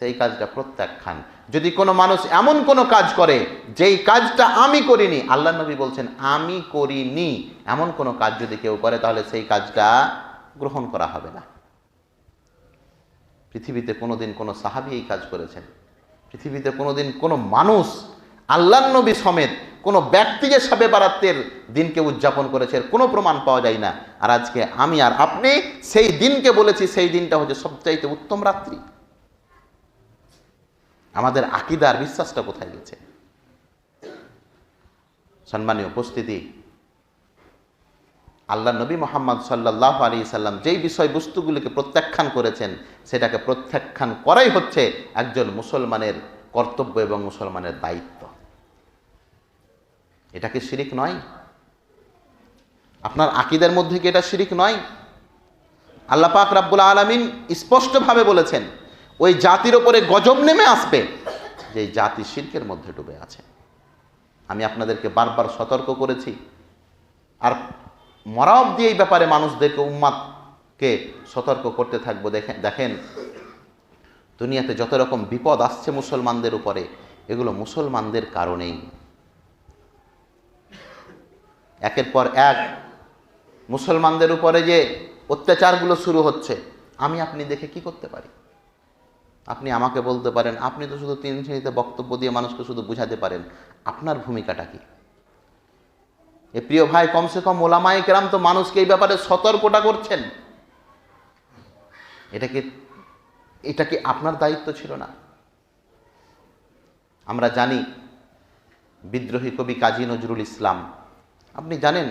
সেই কাজটা প্রত্যাখ্যান। যদি কোনো মানুষ এমন কোনো কাজ করে, যেই কাজটা আমি করিনি, আল্লাহ নবী বলছেন, আমি করিনি। এমন কোনো কাজ যদি কেউ করে, তাহলে সেই কাজটা গ্রহণ করা হবে না। পৃথিবীতে কোনোদিন কোনো সাহাবি এই কাজ করেছেন। পৃথিবীতে কোনোদিন কোনো মানুষ আল্লাহ নবী সমেত কোনো ব্যক্তি যে সবে বারাতের দিনকে উদযাপন করেছে, এর কোনো প্রমাণ পাওয়া যায় না। আর আজকে আমি আর আপনি সেই দিনকে বলেছি, সেই দিনটা হচ্ছে সবচাইতে উত্তম রাত্রি। আমাদের আকিদার বিশ্বাসটা কোথায় গেছে? সম্মানীয় উপস্থিতি আল্লাহ নবী মোহাম্মদ সাল্লাহ আলী সাল্লাম যেই বিষয়বস্তুগুলিকে প্রত্যাখ্যান করেছেন, সেটাকে প্রত্যাখ্যান করাই হচ্ছে একজন মুসলমানের কর্তব্য এবং মুসলমানের দায়িত্ব। এটা কি শিরিক নয়? আপনার আকিদের মধ্যে কি এটা শিরিক নয়? আল্লাহ পাক রাব্বুল আলমিন স্পষ্টভাবে বলেছেন ওই জাতির ওপরে গজব নেমে আসবে যে জাতি শিল্পের মধ্যে ডুবে আছে। আমি আপনাদেরকে বারবার সতর্ক করেছি। আর মরা অব্দি এই ব্যাপারে মানুষদেরকে, উম্মাদকে সতর্ক করতে থাকব। দেখেন দেখেন, দুনিয়াতে যত রকম বিপদ আসছে মুসলমানদের উপরে, এগুলো মুসলমানদের কারণেই। একের পর এক মুসলমানদের উপরে যে অত্যাচারগুলো শুরু হচ্ছে, আমি আপনি দেখে কি করতে পারি? আপনি আমাকে বলতে পারেন, আপনি তো শুধু তিন শ্রেণীতে বক্তব্য দিয়ে মানুষকে শুধু বুঝাতে পারেন, আপনার ভূমিকাটা কি? এ প্রিয় ভাই, কমসে কম ওলামাই কেরাম তো মানুষকে এই ব্যাপারে সতর্কটা করছেন। এটা কি এটা কি আপনার দায়িত্ব ছিল না? আমরা জানি বিদ্রোহী কবি কাজী নজরুল ইসলাম। আপনি জানেন,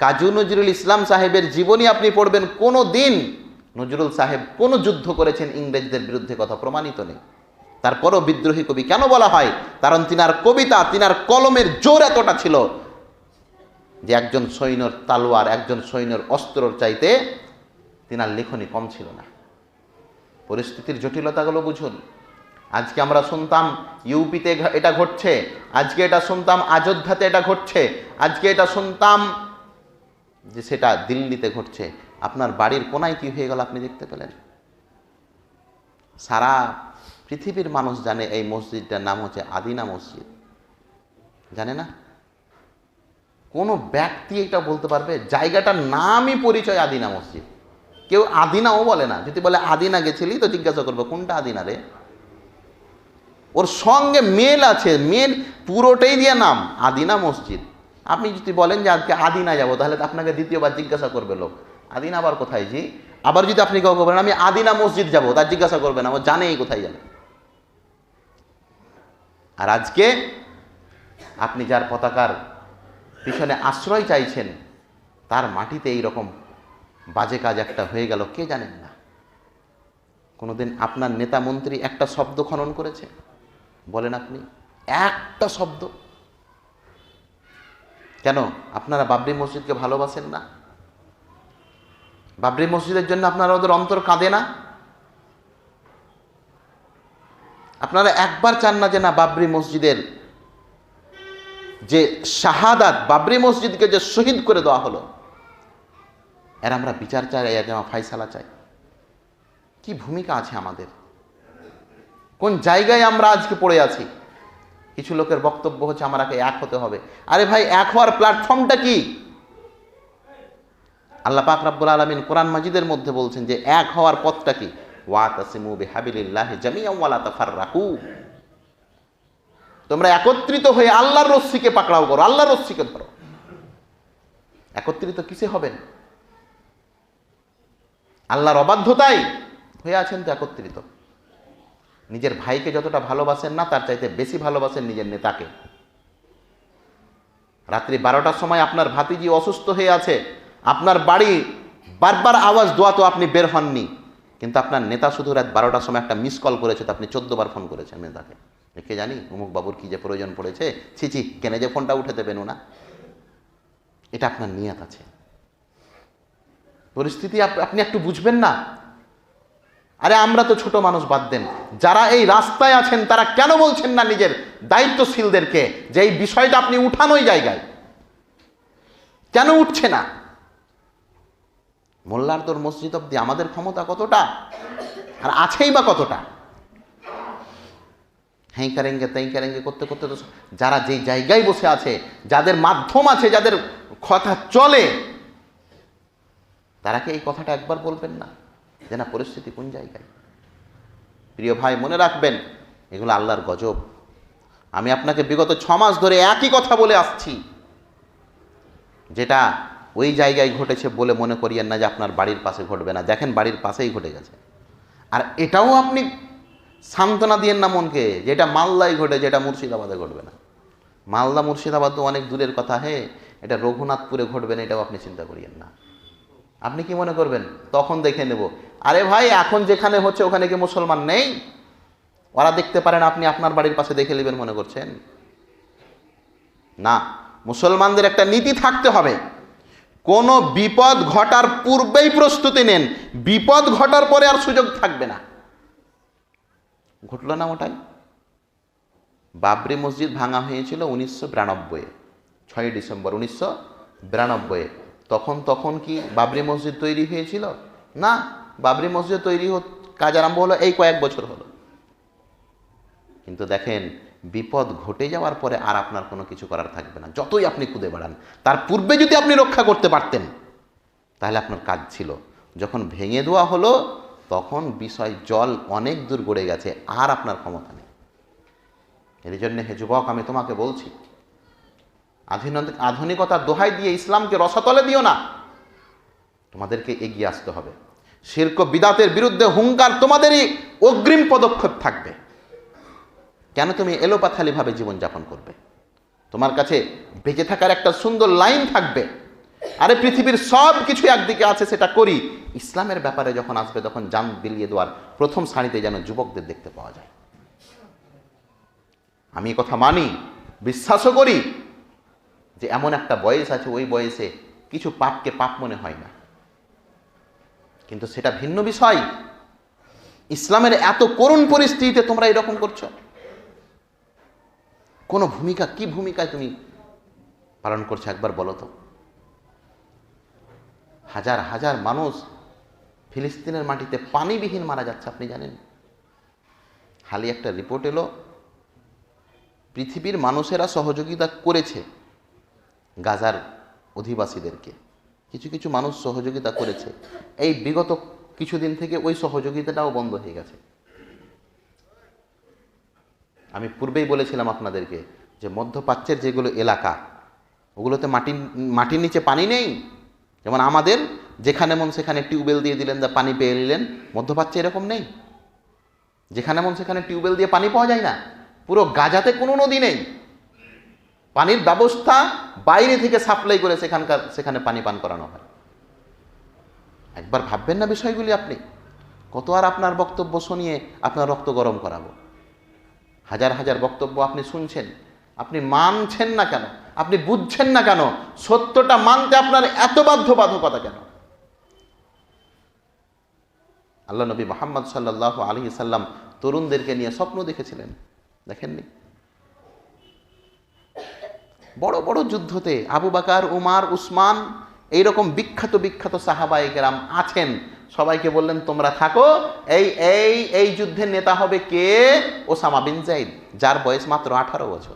কাজী নজরুল ইসলাম সাহেবের জীবনী আপনি পড়বেন কোনো দিন নজরুল সাহেব কোনো যুদ্ধ করেছেন ইংরেজদের বিরুদ্ধে কথা প্রমাণিত নেই। তারপরও বিদ্রোহী কবি কেন বলা হয়? কারণ তিনার কবিতা, তিনার কলমের জোর এতটা ছিল যে একজন সৈন্যর তালোয়ার, একজন সৈন্যর অস্ত্রর চাইতে তিনার লেখনী কম ছিল না। পরিস্থিতির জটিলতাগুলো বুঝুন। আজকে আমরা শুনতাম, ইউপিতে এটা ঘটছে, আজকে এটা শুনতাম, অযোধ্যাতে এটা ঘটছে, আজকে এটা শুনতাম যে সেটা দিল্লিতে ঘটছে। আপনার বাড়ির কোনায় কি হয়ে গেল আপনি দেখতে পেলেন? সারা পৃথিবীর মানুষ জানে এই মসজিদটার নাম হচ্ছে আদিনা মসজিদ। জানে না? কোনো ব্যক্তি এটা বলতে পারবে? জায়গাটার নামই পরিচয় আদিনা মসজিদ। কেউ আদিনাও বলে না। যদি বলে আদিনা গেছিলি তো জিজ্ঞাসা করব, কোনটা আদিনা রে? ওর সঙ্গে মেল আছে। মেল পুরোটাই দিয়ে নাম, আদিনা মসজিদ। আপনি যদি বলেন যে আজকে আদিনা যাব, তাহলে আপনাকে দ্বিতীয়বার জিজ্ঞাসা করবে লোক। আদিনা আবার কোথায় জি? আবার যদি আপনি কাউকে বলেন, আমি আদিনা মসজিদ যাব, তার জিজ্ঞাসা করবেন, আমার জানেই কোথায় যাবে? আর আজকে আপনি যার পতাকার পিছনে আশ্রয় চাইছেন, তার মাটিতে এই রকম বাজে কাজ একটা হয়ে গেল, কে জানেন না? কোনোদিন আপনার নেতা মন্ত্রী একটা শব্দ খনন করেছে? বলেন আপনি, একটা শব্দ। কেন? আপনারা বাবরি মসজিদকে ভালোবাসেন না? বাবরি মসজিদের জন্য আপনারা ওদের অন্তর কাঁদে না? আপনারা একবার চান না যে না বাবরি মসজিদের যে শাহাদাত, বাবরি মসজিদকে যে শহীদ করে দেওয়া হলো। এর আমরা বিচার চাই, এর আমরা ফাইসালা চাই। কি ভূমিকা আছে আমাদের? কোন জায়গায় আমরা আজকে পড়ে আছি? কিছু লোকের বক্তব্য হচ্ছে আমাকে এক হতে হবে। আরে ভাই, এক হওয়ার প্ল্যাটফর্মটা কি? আল্লাহ পাক রাব্বুল আলামিন কোরআন মাজিদের মধ্যে বলছেন যে এক হওয়ার পথটা কি? ওয়াতাসিমু বিহাবিলিল্লাহি জামিআন ওয়ালা তাফাররাকু। তোমরা একত্রিত হয়ে আল্লাহর রশ্মিকে পাকড়াও করো, আল্লাহর রশ্মিকে ধরো। একত্রিত কিসে হবেন? আল্লাহর অবাধ্যতাই হয়ে আছেন তো একত্রিত। নিজের ভাইকে যতটা ভালোবাসেন না, তার চাইতে বেশি ভালোবাসেন নিজের নেতাকে। রাত্রি বারোটার সময় আপনার ভাতিজি অসুস্থ হয়ে আছে আপনার বাড়ি বারবার আওয়াজ দোয়া তো আপনি বের হননি। কিন্তু আপনার নেতা শুধু রাত বারোটার সময় একটা মিস কল করেছে তো আপনি চোদ্দ বার ফোন করেছেন নেতাকে। কে জানি, অমুক বাবুর কি যে প্রয়োজন পড়েছে। ছি ছি, কেনে যে ফোনটা উঠে দেবেন না এটা আপনার নিয়াত আছে। পরিস্থিতি আপনি একটু বুঝবেন না? আরে আমরা তো ছোট মানুষ, বাদ দেন। যারা এই রাস্তায় আছেন, তারা কেন বলছেন না নিজের দায়িত্বশীলদেরকে যে এই বিষয়টা আপনি উঠানোই জায়গায়? কেন উঠছে না? মোল্লার তোর মসজিদ অব্দি আমাদের ক্ষমতা কতটা? আর আছেই বা কতটা? হ্যাঁ কারেঙ্গে, তাই কারেঙ্গে, করতে করতে তো যারা যেই জায়গায় বসে আছে, যাদের মাধ্যম আছে, যাদের কথা চলে, তারা কি এই কথাটা একবার বলবেন না? যে না, পরিস্থিতি কোন জায়গায়? প্রিয় ভাই, মনে রাখবেন, এগুলো আল্লাহর গজব। আমি আপনাকে বিগত ছ মাস ধরে একই কথা বলে আসছি। যেটা ওই জায়গায় ঘটেছে বলে মনে করিয়েন না যে আপনার বাড়ির পাশে ঘটবে না। দেখেন বাড়ির পাশেই ঘটে গেছে। আর এটাও আপনি সান্ত্বনা দিয়েন না মনকে, যেটা মালদায় ঘটে, যেটা মুর্শিদাবাদে ঘটবে না। মালদা, মুর্শিদাবাদ তো অনেক দূরের কথা, হে, এটা রঘুনাথপুরে ঘটবে না, এটাও আপনি চিন্তা করিয়েন না। আপনি কি মনে করবেন? তখন দেখে নেব। আরে ভাই, এখন যেখানে হচ্ছে ওখানে কি মুসলমান নেই? ওরা দেখতে পারেন আপনি আপনার বাড়ির পাশে দেখে নেবেন মনে করছেন? না, মুসলমানদের একটা নীতি থাকতে হবে। কোনো বিপদ ঘটার পূর্বেই প্রস্তুতি নেন। বিপদ ঘটার পরে আর সুযোগ থাকবে না। ঘটল না ওটাই বাবরি মসজিদ ভাঙা হয়েছিল উনিশশো বিরানব্বইয়ে ছয়ই ডিসেম্বর, উনিশশো বিরানব্বইয়ে তখন তখন কি বাবরি মসজিদ তৈরি হয়েছিল? না, বাবরি মসজিদ তৈরি কাজ আরম্ভ হলো এই কয়েক বছর হলো। কিন্তু দেখেন বিপদ ঘটে যাওয়ার পরে আর আপনার কোনো কিছু করার থাকবে না। যতই আপনি কুদে বেড়ান, তার পূর্বে যদি আপনি রক্ষা করতে পারতেন, তাহলে আপনার কাজ ছিল। যখন ভেঙে দেওয়া হলো, তখন বিষয় জল অনেক দূর গড়ে গেছে, আর আপনার ক্ষমতা নেই। এর জন্য হে যুবক, আমি তোমাকে বলছি, আধুনিক আধুনিকতার দোহাই দিয়ে ইসলামকে রসাতলে দিও না। তোমাদেরকে এগিয়ে আসতে হবে। শিল্প বিদাতের বিরুদ্ধে হুঙ্কার তোমাদেরই অগ্রিম পদক্ষেপ থাকবে। কেন তুমি এলোপাথালিভাবে জীবনযাপন করবে? তোমার কাছে বেঁচে থাকার একটা সুন্দর লাইন থাকবে। আরে পৃথিবীর সব কিছু একদিকে আছে, সেটা করি। ইসলামের ব্যাপারে যখন আসবে, তখন জান বিলিয়ে দেওয়ার প্রথম সারিতে যেন যুবকদের দেখতে পাওয়া যায়। আমি কথা মানি, বিশ্বাসও করি যে এমন একটা বয়স আছে, ওই বয়সে কিছু পাপকে পাপ মনে হয় না। কিন্তু সেটা ভিন্ন বিষয়। ইসলামের এত করুণ পরিস্থিতিতে তোমরা এরকম করছ। কোনো ভূমিকা, কি ভূমিকায় তুমি পালন করছ একবার বলো তো? হাজার হাজার মানুষ ফিলিস্তিনের মাটিতে পানিবিহীন মারা যাচ্ছে, আপনি জানেন? হালি একটা রিপোর্ট এলো, পৃথিবীর মানুষেরা সহযোগিতা করেছে গাজার অধিবাসীদেরকে। কিছু কিছু মানুষ সহযোগিতা করেছে। এই বিগত কিছুদিন থেকে ওই সহযোগিতাটাও বন্ধ হয়ে গেছে। আমি পূর্বেই বলেছিলাম আপনাদেরকে যে মধ্যপ্রাচ্যের যেগুলো এলাকা, ওগুলোতে মাটি মাটির নিচে পানি নেই। যেমন আমাদের, যেখানে মন সেখানে টিউবওয়েল দিয়ে দিলেন, যা পানি পেয়ে নিলেন, মধ্যপ্রাচ্যে এরকম নেই। যেখানে মন সেখানে টিউবওয়েল দিয়ে পানি পাওয়া যায় না। পুরো গাজাতে কোনো নদী নেই। পানির ব্যবস্থা বাইরে থেকে সাপ্লাই করে সেখানকার, সেখানে পানি পান করানো হয়। একবার ভাববেন না বিষয়গুলি আপনি। কত আর আপনার বক্তব্য শুনিয়ে আপনার রক্ত গরম করাবো। হাজার হাজার বক্তব্য আপনি শুনছেন, আপনি মানছেন না কেন? আপনি বুঝছেন না কেন? সত্যটা মানতে আপনার এত বাধ্যবাধকতা কেন? আল্লাহ নবী মোহাম্মদ সাল্লাহ আলী সাল্লাম তরুণদেরকে নিয়ে স্বপ্ন দেখেছিলেন, দেখেননি? বড় বড় যুদ্ধতে আবু বাকার, উমার, উসমান, এইরকম বিখ্যাত বিখ্যাত সাহাবাইকেরাম আছেন। সবাইকে বললেন, তোমরা থাকো, এই এই এই যুদ্ধের নেতা হবে কে? ওসামা বিন জাইদ, যার বয়স মাত্র আঠারো বছর।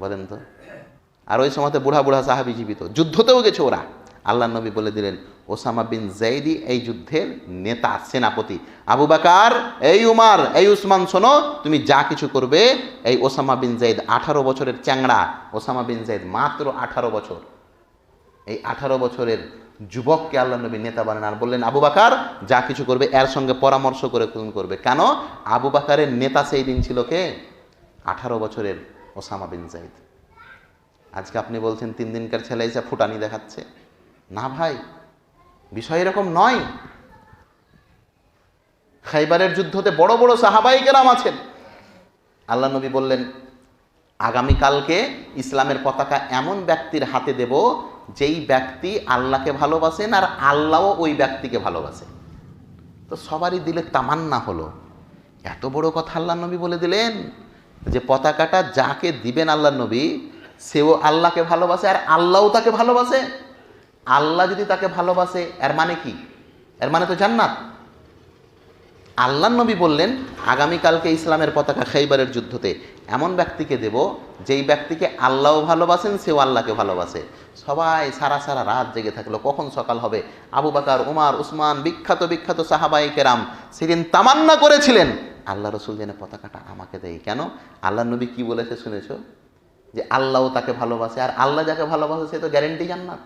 বলেন তো? আর ওই সময়তে বুড়া বুড়া সাহাবি জীবিত। যুদ্ধতেও গেছে ওরা। আল্লাহ নবী বলে দিলেন, ওসামা বিন জাইদি এই যুদ্ধের নেতা, সেনাপতি। আবু বাকার, এই উমার, এই উসমান, শোনো, তুমি যা কিছু করবে, এই ওসামা বিন জাইদ আঠারো বছরের চ্যাংড়া। ওসামা বিন জাইদ মাত্র আঠারো বছর। এই আঠারো বছরের যুবককে আল্লাহ নবী নেতা বানান আর বললেন, আবু বাকার যা কিছু করবে, এর সঙ্গে পরামর্শ করে করবে। কেন? আবু বাকারের নেতা সেই দিন ছিল কে? আঠারো বছরের ওসামা বিন জাইদ আজকে আপনি বলছেন, তিন দিনকার ছেলে এসে ফুটানি দেখাচ্ছে। না ভাই, বিষয় এরকম নয়। খাইবারের যুদ্ধতে বড় বড় সাহাবাই কেরাম আছেন। আল্লাহ নবী বললেন, আগামীকালকে ইসলামের পতাকা এমন ব্যক্তির হাতে দেব যেই ব্যক্তি আল্লাহকে ভালোবাসেন আর আল্লাহও ওই ব্যক্তিকে ভালোবাসে। তো সবারই দিলে তামান্না হলো। এত বড় কথা আল্লাহ নবী বলে দিলেন যে পতাকাটা যাকে দিবেন আল্লাহ নবী, সেও আল্লাহকে ভালোবাসে আর আল্লাহও তাকে ভালোবাসে। আল্লাহ যদি তাকে ভালোবাসে, এর মানে কি? এর মানে তো জান্নাত। আল্লাহ নবী বললেন, আগামীকালকে ইসলামের পতাকা খাইবারের যুদ্ধতে এমন ব্যক্তিকে দেব, যেই ব্যক্তিকে আল্লাহও ভালোবাসেন, সেও আল্লাহকে ভালোবাসে। সবাই সারা সারা রাত জেগে থাকল, কখন সকাল হবে? আবু বাকার, উমার, উসমান, বিখ্যাত বিখ্যাত সাহাবাই কেরাম সেদিন তামান্না করেছিলেন। আল্লাহ রসুল যেন পতাকাটা আমাকে দেয়। কেন? আল্লাহ নবী কি বলেছে শুনেছো? যে আল্লাহও তাকে ভালোবাসে, আর আল্লাহ যাকে ভালোবাসে সে তো গ্যারেন্টি জান্নাত।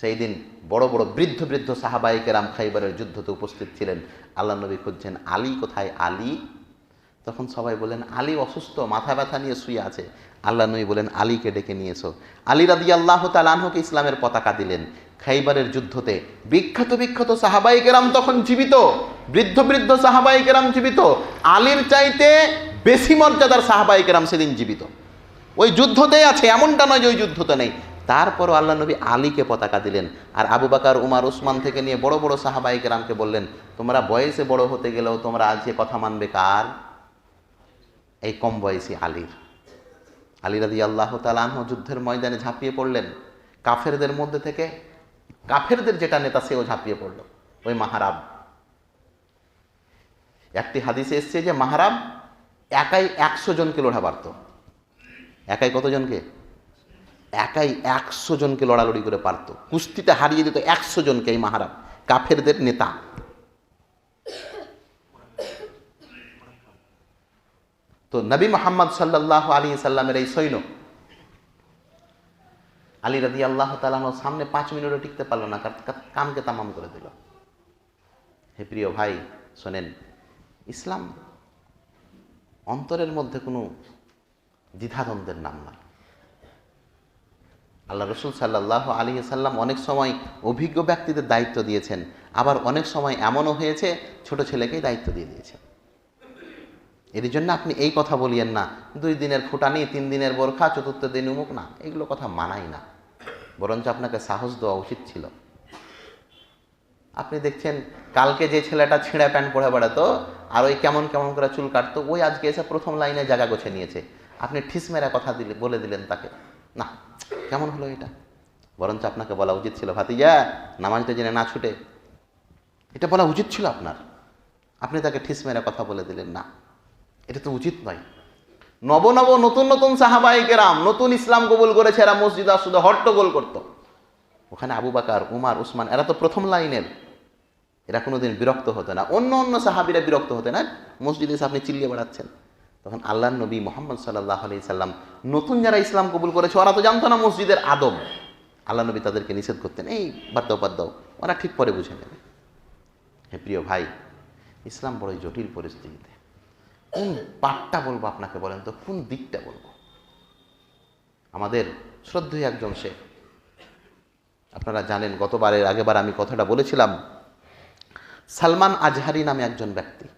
সেই দিন বড় বড় বৃদ্ধ বৃদ্ধ সাহাবাই কেরাম খাইবারের যুদ্ধতে উপস্থিত ছিলেন। আল্লাহ নবী খুঁজছেন আলী কোথায়? আলী? তখন সবাই বলেন আলী অসুস্থ, মাথা ব্যথা নিয়ে শুয়ে আছে। আল্লাহ নবী বলেন আলীকে ডেকে নিয়েছো আলী রাদি আল্লাহ তালানহকে ইসলামের পতাকা দিলেন। খাইবারের যুদ্ধতে বিখ্যাত বিখ্যাত সাহাবাই কেরাম তখন জীবিত। বৃদ্ধ বৃদ্ধ সাহাবাই কেরাম জীবিত। আলীর চাইতে বেশি মর্যাদার সাহাবাই কেরাম সেদিন জীবিত। ওই যুদ্ধতেই আছে, এমনটা নয় যে ওই যুদ্ধতে নেই। তারপরও আল্লাহ নবী আলীকে পতাকা দিলেন। আর আবু বাকার, উমার, উসমান থেকে নিয়ে বড় বড় সাহাবাই কেরামকে বললেন, তোমরা বয়সে বড় হতে গেলেও তোমরা আজকে কথা মানবে কার? এই কম বয়সী আলীর। আলী রাদি আল্লাহ তালাহ যুদ্ধের ময়দানে ঝাঁপিয়ে পড়লেন। কাফেরদের মধ্যে থেকে কাফেরদের যেটা নেতা সেও ঝাঁপিয়ে পড়ল। ওই মাহারাব। একটি হাদিসে এসছে যে মাহারাব একাই একশো জনকে লড়া পারত একাই কতজনকে? একাই একশো জনকে লড়ালড়ি করে পারত। কুস্তিতে হারিয়ে দিত একশো জনকে এই মাহারাব, কাফেরদের নেতা। তো নবী মোহাম্মদ সাল্লাহ আলী সাল্লামের এই সৈন্য, আলী রাদি আল্লাহ তালানোর সামনে পাঁচ মিনিটও টিকতে পারল না কামকে তামাম করে দিল। হে প্রিয় ভাই, শোনেন, ইসলাম অন্তরের মধ্যে কোনো দ্বিধাদ্বন্দ্বের নাম নয়। আল্লাহ রসুল সাল্লাহ আলী সাল্লাম অনেক সময় অভিজ্ঞ ব্যক্তিদের দায়িত্ব দিয়েছেন। আবার অনেক সময় এমনও হয়েছে, ছোট ছেলেকেই দায়িত্ব দিয়ে দিয়েছেন। এর জন্য আপনি এই কথা বলিয়েন না, দুই দিনের ফুটানি, তিন দিনের বোরখা, চতুর্থ দিন উমুক না, এগুলো কথা মানাই না। বরঞ্চ আপনাকে সাহস দেওয়া উচিত ছিল। আপনি দেখছেন, কালকে যে ছেলেটা ছিঁড়া প্যান্ট পরে বেড়াতো, আর ওই কেমন কেমন করে চুল কাটতো, ওই আজকে এসে প্রথম লাইনে জায়গা গোছে নিয়েছে। আপনি ঠিস মেরা কথা দিলে, বলে দিলেন তাকে। না, কেমন হলো এটা? বরঞ্চ আপনাকে বলা উচিত ছিল, ভাতিজা, নামাজটা জেনে না ছুটে। এটা বলা উচিত ছিল আপনার। আপনি তাকে ঠিস মেরে কথা বলে দিলেন, না। এটা তো উচিত নয়। নব নব নতুন নতুন সাহাবাই কেরাম, নতুন ইসলাম কবুল করেছে, এরা মসজিদ শুধু হট্টগোল করতো। ওখানে আবু বাকার, উমার, উসমান, এরা তো প্রথম লাইনের। এরা কোনোদিন বিরক্ত হতো না। অন্য অন্য সাহাবিরা বিরক্ত হতে না মসজিদে এসে আপনি চিল্লিয়ে বেড়াচ্ছেন। তখন আল্লাহ নবী মোহাম্মদ সাল্লাহ আলি সাল্লাম, নতুন যারা ইসলাম কবুল করেছে, ওরা তো জানতো না মসজিদের আদব আল্লাহ নবী তাদেরকে নিষেধ করতেন, এই, বাদ দাও বাদ দাও। ওরা ঠিক পরে বুঝে নেবে। হ্যাঁ প্রিয় ভাই, ইসলাম বড়ই জটিল পরিস্থিতিতে। কোন পাঠটা বলব আপনাকে বলেন তো? কোন দিকটা বলব? আমাদের শ্রদ্ধেয় একজন শেখ। আপনারা জানেন, গতবারের আগেবার আমি কথাটা বলেছিলাম, সালমান আজহারি নামে একজন ব্যক্তি।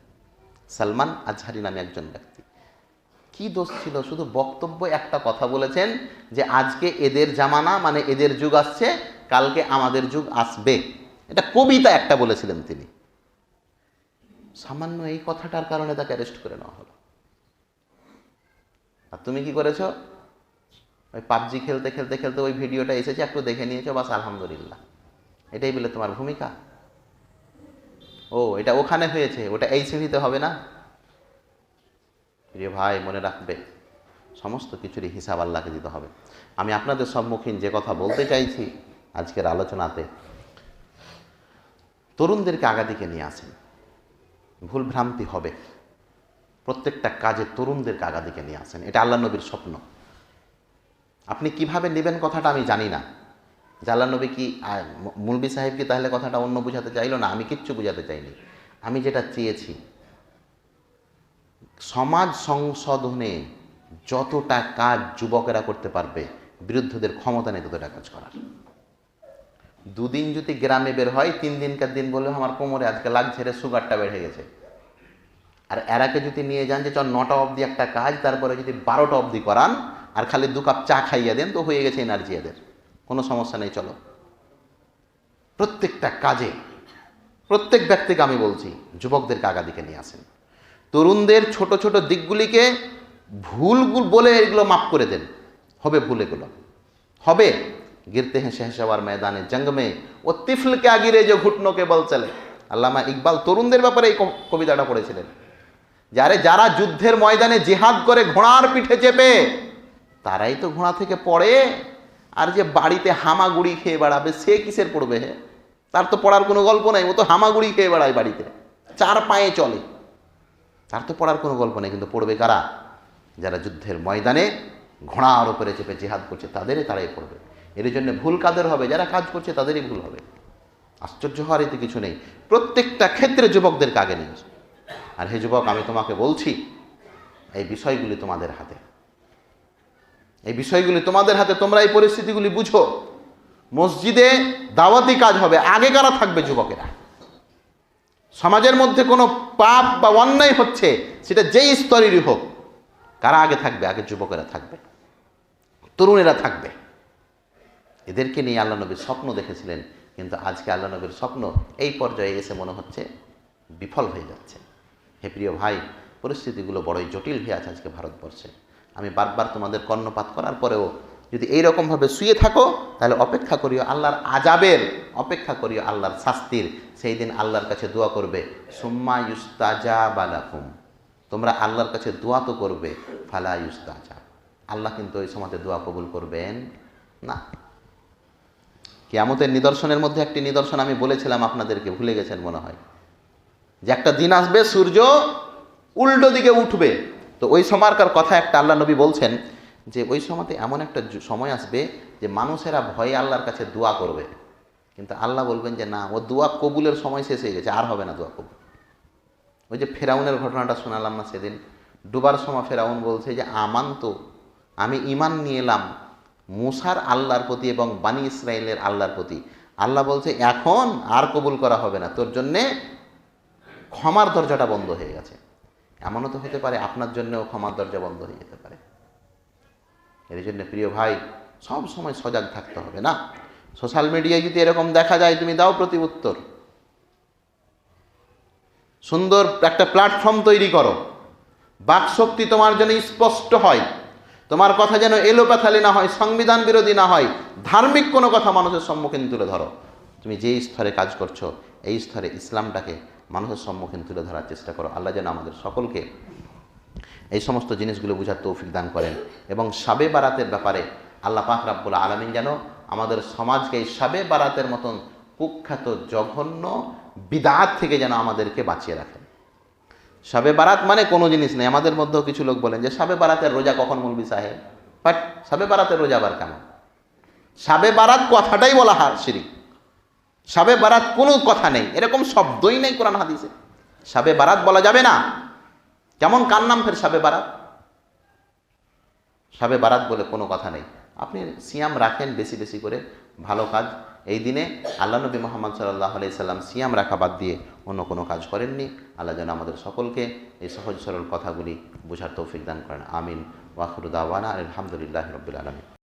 সালমান আজহারি নামে একজন ব্যক্তি। কি দোষ ছিল? শুধু বক্তব্য একটা কথা বলেছেন যে আজকে এদের জামানা মানে এদের যুগ আসছে, কালকে আমাদের যুগ আসবে। এটা কবিতা একটা বলেছিলেন তিনি। সামান্য এই কথাটার কারণে তাকে অ্যারেস্ট করে নেওয়া হলো। আর তুমি কি করেছ? ওই পাবজি খেলতে খেলতে খেলতে ওই ভিডিওটা এসেছে, একটু দেখে নিয়েছো, বাস আলহামদুলিল্লাহ। এটাই বলে তোমার ভূমিকা। ও, এটা ওখানে হয়েছে, ওটা এই সিভিতে হবে না? প্রিয় ভাই, মনে রাখবে, সমস্ত কিছুরই হিসাব আল্লাহকে দিতে হবে। আমি আপনাদের সম্মুখীন যে কথা বলতে চাইছি আজকের আলোচনাতে, তরুণদেরকে আগাদিকে নিয়ে আসেন। ভুল ভ্রান্তি হবে। প্রত্যেকটা কাজে তরুণদেরকে আগাদিকে নিয়ে আসেন। এটা আল্লাহ নবীর স্বপ্ন। আপনি কীভাবে নেবেন কথাটা আমি জানি না। জাল্লা নবী কি মুলবি সাহেব কি তাহলে কথাটা অন্য বোঝাতে চাইলো না? আমি কিচ্ছু বোঝাতে চাইনি। আমি যেটা চেয়েছি সমাজ সংশোধনে যতটা কাজ যুবকেরা করতে পারবে, বিরুদ্ধদের ক্ষমতা নেই ততটা কাজ করার। দুদিন যদি গ্রামে বের হয়, তিন দিনকার দিন বলে আমার কোমরে আজকে লাগছে রে, সুগারটা বেড়ে গেছে। আর এরাকে যদি নিয়ে যান যে, চল নটা অবধি একটা কাজ, তারপরে যদি বারোটা অবধি করান, আর খালি দু কাপ চা খাইয়ে দেন, তো হয়ে গেছে এনার্জি এদের। কোনো সমস্যা নেই, চলো। প্রত্যেকটা কাজে, প্রত্যেক ব্যক্তিকে আমি বলছি, যুবকদেরকে আগা দিকে নিয়ে আসেন। তরুণদের ছোট ছোট দিকগুলিকে ভুল বলে এগুলো মাফ করে দেন। হবে ভুল এগুলো। হবে। গিরতে হেসে শেহসাওয়ার ময়দানে জঙ্গমে ও তিফলকে আগিরে যে ঘুটনোকে বল চলে। আল্লামা ইকবাল তরুণদের ব্যাপারে এই কবিতাটা পড়েছিলেন। যারে যারা যুদ্ধের ময়দানে জেহাদ করে ঘোড়ার পিঠে চেপে, তারাই তো ঘোড়া থেকে পড়ে। আর যে বাড়িতে হামাগুড়ি খেয়ে বেড়াবে, সে কিসের পড়বে তার তো পড়ার কোনো গল্প নাই, ও তো হামাগুড়ি খেয়ে বেড়ায় বাড়িতে। চার পায়ে চলে। তার তো পড়ার কোনো গল্প নেই, কিন্তু পড়বে কারা? যারা যুদ্ধের ময়দানে ঘোড়ার উপরে চেপে জেহাদ করছে, তাদেরই তারাই পড়বে। এর জন্য ভুল কাদের হবে? যারা কাজ করছে, তাদেরই ভুল হবে। আশ্চর্য হওয়ার এতে কিছু নেই। প্রত্যেকটা ক্ষেত্রে যুবকদেরকে আগে নিয়ে। আর হে যুবক, আমি তোমাকে বলছি, এই বিষয়গুলি তোমাদের হাতে। এই বিষয়গুলি তোমাদের হাতে, তোমরা এই পরিস্থিতিগুলি বুঝো। মসজিদে দাওয়াতি কাজ হবে, আগে কারা থাকবে যুবকেরা? সমাজের মধ্যে কোনো পাপ বা অন্যায় হচ্ছে, সেটা যেই স্তরেরই হোক, কারা আগে থাকবে? আগে যুবকেরা থাকবে, তরুণেরা থাকবে। এদেরকে নিয়ে আল্লাহ নবীর স্বপ্ন দেখেছিলেন, কিন্তু আজকে আল্লাহ নবীর স্বপ্ন এই পর্যায়ে এসে মনে হচ্ছে বিফল হয়ে যাচ্ছে। হে প্রিয় ভাই, পরিস্থিতিগুলো বড়ই জটিল হয়ে আছে আজকে ভারতবর্ষে। আমি বারবার তোমাদের কর্ণপাত করার পরেও যদি এইরকমভাবে শুয়ে থাকো, তাহলে অপেক্ষা করিও আল্লাহর আজাবের অপেক্ষা করিও আল্লাহর শাস্তির। সেই দিন আল্লাহর কাছে দোয়া করবে, সুম্মা ইউস্তাজা বালাকুম তোমরা আল্লাহর কাছে দোয়া তো করবে, ফালা ইউস্তাজা। আল্লাহ কিন্তু ওই সময়তে দোয়া কবুল করবেন না। কেয়ামতের নিদর্শনের মধ্যে একটি নিদর্শন আমি বলেছিলাম, আপনাদেরকে ভুলে গেছেন মনে হয়। যে একটা দিন আসবে, সূর্য উল্টো দিকে উঠবে। তো ওই সময়কার কথা একটা আল্লাহ নবী বলছেন যে ওই সময়তে এমন একটা সময় আসবে যে মানুষেরা ভয়ে আল্লাহর কাছে দোয়া করবে। কিন্তু আল্লাহ বলবেন যে, না, ও দোয়া কবুলের সময় শেষ হয়ে গেছে, আর হবে না দোয়া কবুল। ওই যে ফেরাউনের ঘটনাটা শোনালাম না সেদিন। ডুবার সময় ফেরাউন বলছে যে আমান তো আমি ইমান নিয়ে এলাম মুসার আল্লাহর প্রতি এবং বানি ইসরায়েলের আল্লাহর প্রতি। আল্লাহ বলছে, এখন আর কবুল করা হবে না, তোর জন্যে ক্ষমার দরজাটা বন্ধ হয়ে গেছে। এমনও তো হতে পারে, আপনার জন্যও ক্ষমার দরজা বন্ধ হয়ে যেতে পারে। এর জন্য প্রিয় ভাই, সব সময় সজাগ থাকতে হবে না। সোশ্যাল মিডিয়ায় যদি এরকম দেখা যায়, তুমি দাও প্রতি উত্তর। সুন্দর একটা প্ল্যাটফর্ম তৈরি করো। বাকশক্তি তোমার জন্য স্পষ্ট হয়। তোমার কথা যেন এলোপাথালি না হয়, সংবিধান বিরোধী না হয়, ধার্মিক কোনো কথা মানুষের সম্মুখীন তুলে ধরো। তুমি যেই স্তরে কাজ করছ, এই স্তরে ইসলামটাকে মানুষের সম্মুখীন তুলে ধরার চেষ্টা করো। আল্লাহ যেন আমাদের সকলকে এই সমস্ত জিনিসগুলো বুঝার তৌফিক দান করেন। এবং সাবে বারাতের ব্যাপারে আল্লাহ পাক রাব্বুল আলমিন যেন আমাদের সমাজকে এই সাবে বারাতের মতন কুখ্যাত, জঘন্য বিদাত থেকে যেন আমাদেরকে বাঁচিয়ে রাখেন। সাবে বারাত মানে কোনো জিনিস নেই। আমাদের মধ্যেও কিছু লোক বলেন যে, সাবে বারাতের রোজা কখন মুলবি সাহেব? বাট সাবে বারাতের রোজা আবার কেমন? সাবে বারাত কথাটাই বলা হার শিরিক সাবে বারাত কোনো কথা নেই। এরকম শব্দই নেই কোরআন হাদিসে। সাবে বারাত বলা যাবে না। কেমন কার নাম ফের সাবে বারাত? সাবে বারাত বলে কোনো কথা নেই। আপনি সিয়াম রাখেন বেশি বেশি করে, ভালো কাজ। এই দিনে আল্লাহ নবী মোহাম্মদ সাল্লাহ আলাইসাল্লাম সিয়াম রাখা বাদ দিয়ে অন্য কোনো কাজ করেননি। আল্লাহ যেন আমাদের সকলকে এই সহজ সরল কথাগুলি বোঝার তৌফিক দান করেন। আমিন। ওয়াখরুদ্দাওয়ানা আলহামদুলিল্লাহ রবিল আলমী